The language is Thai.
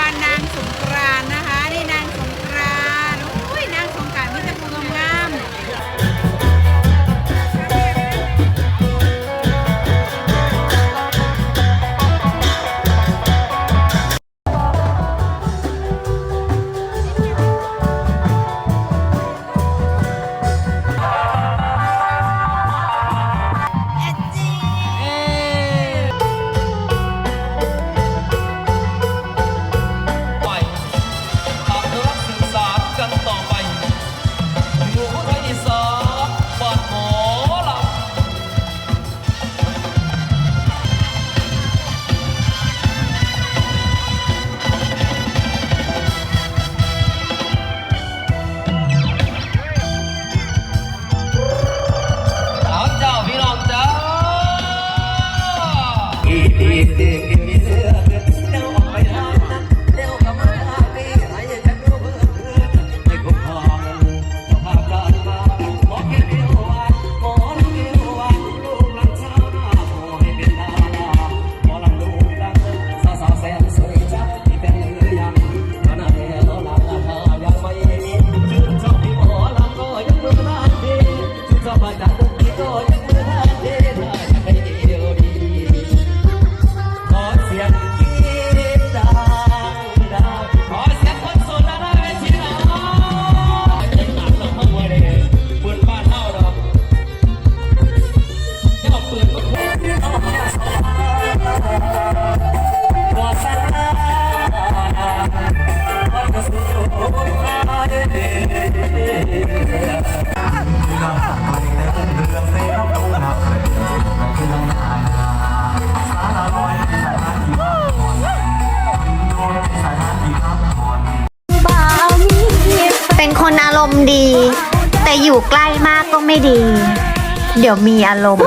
วันนะ เป็นคนอารมณ์ดี แต่อยู่ใกล้มากก็ไม่ดี เดี๋ยวมีอารมณ์